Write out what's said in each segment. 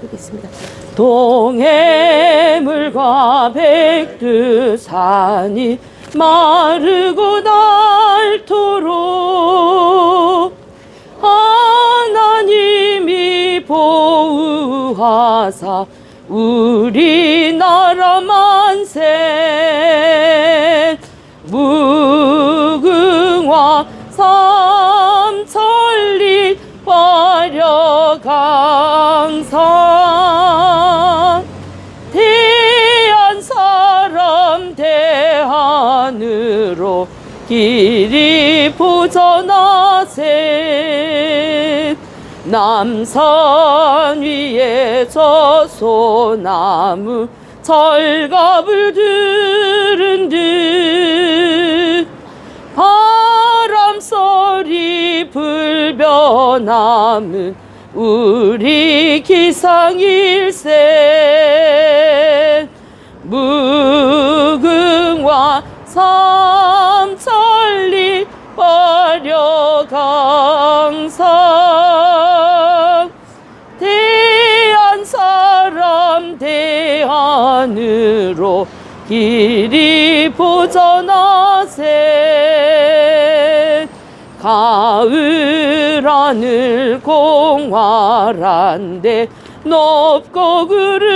부르겠습니다. 동해물과 백두산이 마르고 닳도록 하나님이 보호하사 우리나라 만세 길이 보전하세 남산 위에서 소나무 철갑을 들은 듯 바람 소리 불변함은 우리 기상일세. 무궁화 삼 화려강산 대한 사람 대한으로 길이 보전하세. 가을 하늘 공활한데 높고 구름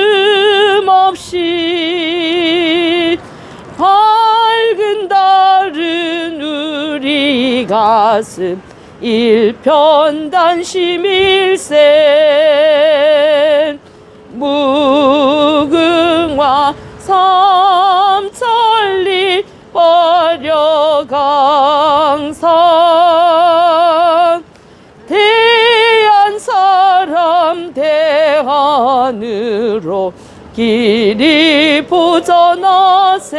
가슴 일편단심일세 무궁화 삼천리 화려강산. 대한 사람 대한으로 길이 보전하세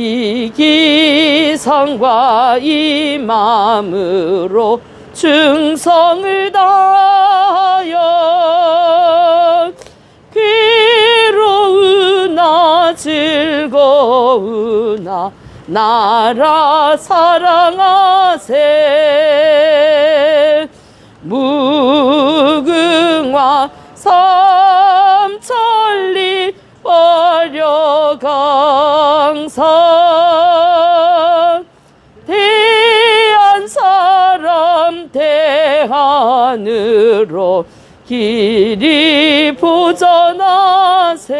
이 기상과 이 마음으로 충성을 다하여 괴로우나 즐거우나 나라 사랑하세. 무궁화 삼천리 화려강산 하늘로 길이 부전하세요.